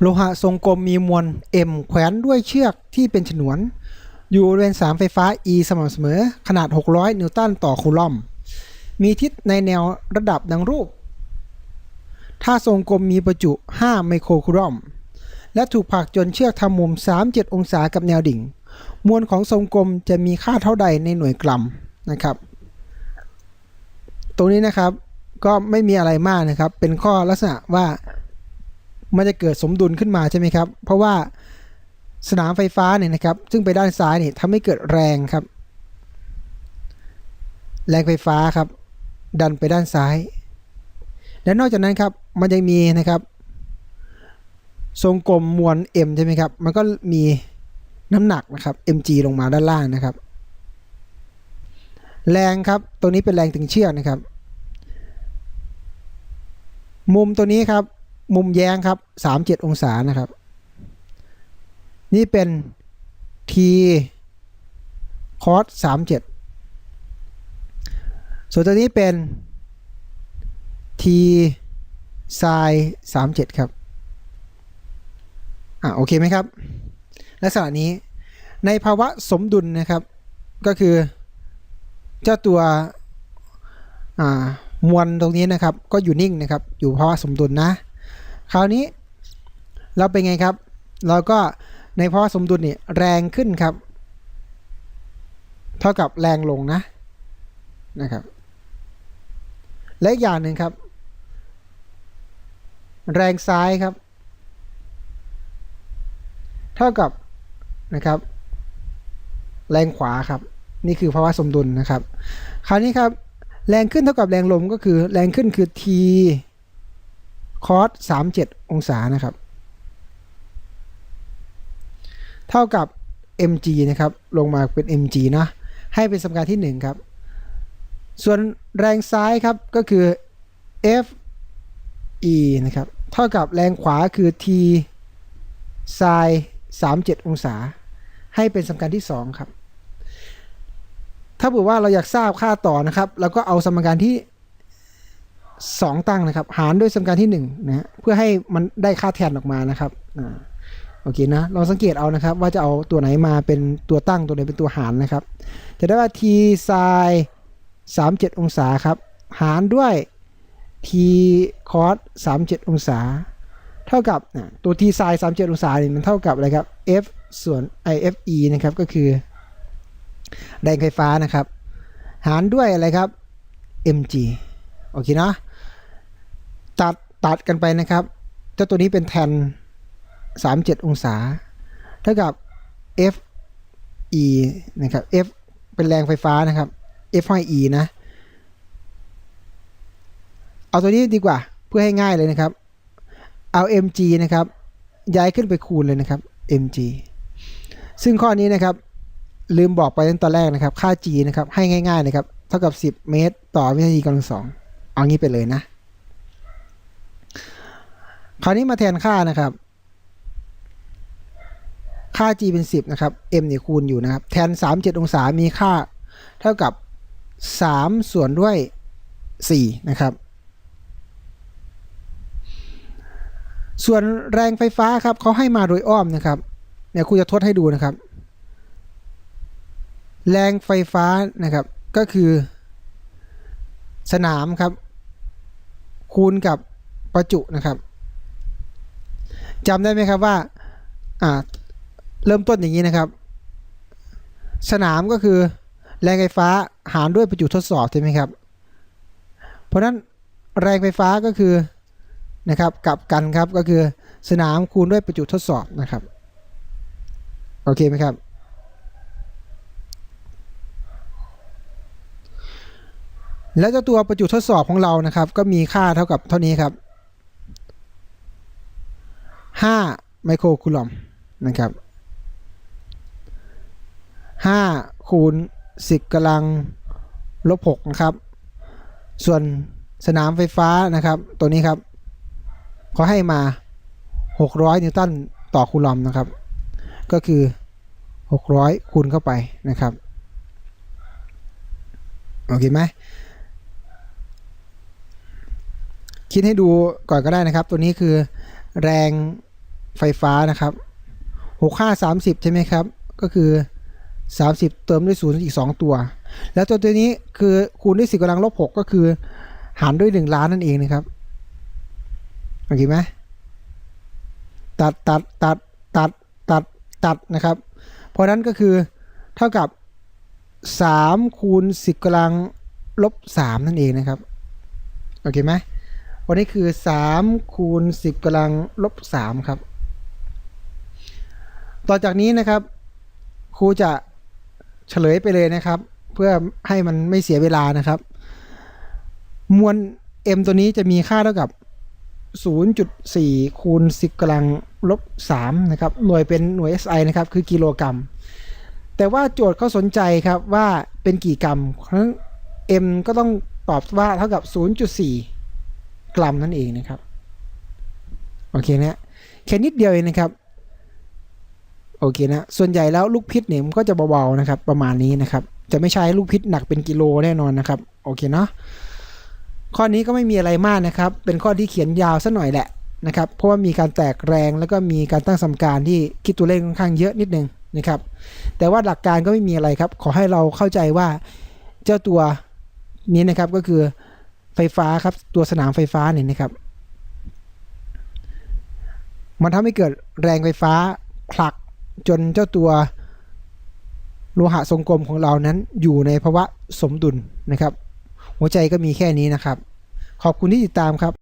โลหะทรงกลมมีมวล M แขวนด้วยเชือกที่เป็นฉนวน อยู่บริเวณสามไฟฟ้า E สม่ำเสมอ ขนาด 600 นิวตันต่อคูลอม มีทิศในแนวระดับดังรูป ถ้าทรงกลมมีประจุ 5 ไมโครคูลอม และถูกผลักจนเชือกทำมุม 37 องศากับแนวดิ่ง มวลของทรงกลมจะมีค่าเท่าใดในหน่วยกรัมนะครับ ตรงนี้นะครับก็ไม่มีอะไรมากนะครับ เป็นข้อลักษณะว่า มันจะเกิดสมดุลขึ้นมาใช่ไหมครับ เพราะว่าสนามไฟฟ้าเนี่ยนะครับ ซึ่งไปด้านซ้ายเนี่ยทำให้เกิดแรงครับ แรงไฟฟ้าครับ ดันไปด้านซ้าย และนอกจากนั้นครับ มันยังมีนะครับ ทรงกลมมวล m ใช่ไหมครับ มันก็มีน้ำหนักนะครับ mg ลงมาด้านล่างนะครับ แรงครับ ตัวนี้เป็นแรงถึงเชือกนะครับ มุมตัวนี้ครับ มุมแย้งครับ37องศานะครับ นี่เป็น t cos 37ส่วนตัวนี้เป็น t sin 37ครับ อะโอเคไหมครับ ลักษณะนี้ในภาวะสมดุลนะครับ ก็คือเจ้าตัวอ่ามวลตรงนี้นะครับ ก็อยู่นิ่งนะครับ อยู่ภาวะสมดุลนะ คราวนี้เราเป็นไงครับ เราก็ในภาวะสมดุลเนี่ยแรงขึ้นครับ เท่ากับแรงลงนะนะครับ และอีกอย่างหนึ่งครับ แรงซ้ายครับ เท่ากับนะครับ แรงขวาครับ นี่คือภาวะสมดุลนะครับ คราวนี้ครับ แรงขึ้นเท่ากับแรงลมก็คือแรงขึ้นคือ t cos 37 องศานะครับ เท่ากับ mg นะครับ ลงมาเป็น mg นะ ให้เป็นสมการที่ 1 ครับ ส่วนแรงซ้ายครับก็คือ f e นะครับ เท่ากับแรงขวาคือ t sin 37 องศา ให้เป็นสมการที่ 2 ครับ ถ้าบอกว่าเราอยากทราบค่าต่อนะครับเราก็เอาสมการที่ 2 ตั้งนะครับ หารด้วยสมการที่1นะฮะเพื่อให้มันได้ค่าแทนออกมานะครับอ่าโอเคนะลองสังเกตเอานะครับว่าจะเอาตัวไหนมาเป็นตัวตั้งตัวไหนเป็นตัวหารนะครับ จะได้ว่า t sin 37 องศาครับ หารด้วย t cos 37 องศา เท่ากับอะตัว t sin 37 องศาเนี่ยมันเท่ากับอะไรครับ f ส่วน i f e นะครับก็คือแรงไฟฟ้านะครับ หารด้วยอะไรครับ mg โอเคนะตัดตัดกันไปนะครับเจ้าตัวนี้เป็นแทน 37 องศา เท่ากับ f e นะครับ f เป็นแรงไฟฟ้านะครับ f ให้ e นะ เอาตัวนี้ดีกว่าเพื่อให้ง่ายเลยนะครับ เอา mg นะครับ ย้ายขึ้นไปคูณเลยนะครับ mg ซึ่งข้อนี้นะครับ ลืมบอกไปตั้งแต่แรกนะครับ ค่า g นะครับ ให้ง่ายๆนะครับ เท่ากับ 10 เมตร ต่อวินาทีกำลังสอง เอางี้ไปเลยนะ คราวนี้มาแทนค่านะครับ ค่า g เป็น 10 นะครับ m เนี่ยคูณอยู่นะครับ แทน 37 องศามีค่า เท่ากับ 3 ส่วนด้วย 4 นะครับ ส่วนแรงไฟฟ้าครับเขาให้มาโดยอ้อมนะครับเนี่ยครูจะทดให้ดูนะครับ แรงไฟฟ้านะครับก็คือสนามครับ คูณกับประจุนะครับจำได้ไหมครับว่าอ่าเริ่มต้นอย่างนี้นะครับ สนามก็คือแรงไฟฟ้าหารด้วยประจุทดสอบใช่ไหมครับ เพราะฉะนั้นแรงไฟฟ้าก็คือนะครับกลับกันครับก็คือสนามคูณด้วยประจุทดสอบนะครับ โอเคไหมครับ แล้วเจ้าตัวประจุทดสอบของเรานะครับ ก็มีค่าเท่ากับเท่านี้ครับ 5 ไมโครคูลอมนะครับ 5 คูณ 10กำลังลบ6นะครับ ส่วนสนามไฟฟ้านะครับ ตัวนี้ครับเขาให้มา 600 นิวตันต่อคูลอมนะครับ ก็คือ 600 คูณเข้าไปนะครับ โอเคไหม คิดให้ดูก่อนก็ได้นะครับ ตัวนี้คือแรงไฟฟ้านะครับหกห้าสามสิบใช่ไหมครับ ก็คือสามสิบเติมด้วยศูนย์อีกสองตัว แล้วตัวตัวนี้คือคูณด้วยสิบกำลังลบหกก็คือ หารด้วยหนึ่งล้านนั่นเองนะครับโอเคไหมตัดตัดตัดตัดตัดตัดนะครับ เพราะนั้นก็คือเท่ากับสามคูณสิบกำลังลบสามนั่นเองนะครับ โอเคไหม วันนี้คือสามคูณสิบกำลังลบสามครับ ต่อจากนี้นะครับ ครูจะเฉลยไปเลยนะครับ เพื่อให้มันไม่เสียเวลานะครับ มวล m ตัวนี้จะมีค่าเท่ากับ 0.4 คูณ 10กำลังลบ 3 นะครับ หน่วยเป็นหน่วย SI นะครับ คือกิโลกรัม แต่ว่าโจทย์เขาสนใจครับว่าเป็นกี่กรัมเพราะฉะนั้น m ก็ต้องตอบว่าเท่ากับ 0.4 กรัมนั่นเองนะครับ โอเคนะแค่นิดเดียวเองนะครับ โอเคนะ ส่วนใหญ่แล้วลูกพิษเนี่ยมันก็จะเบาๆนะครับ ประมาณนี้นะครับ จะไม่ใช้ลูกพิษหนักเป็นกิโลแน่นอนนะครับ โอเคเนาะ ข้อนี้ก็ไม่มีอะไรมากนะครับ เป็นข้อที่เขียนยาวสักหน่อยแหละนะครับ เพราะว่ามีการแตกแรงแล้วก็มีการตั้งสมการที่คิดตัวเลขค่อนข้างเยอะนิดนึงนะครับ แต่ว่าหลักการก็ไม่มีอะไรครับ ขอให้เราเข้าใจว่าเจ้าตัวนี้นะครับก็คือ ไฟฟ้าครับ ตัวสนามไฟฟ้าเนี่ยนะครับ มันทำให้เกิดแรงไฟฟ้าผลักจนเจ้าตัวโลหะทรงกลมของเรานั้นอยู่ในภาวะสมดุลนะครับ หัวใจก็มีแค่นี้นะครับ ขอบคุณที่ติดตามครับ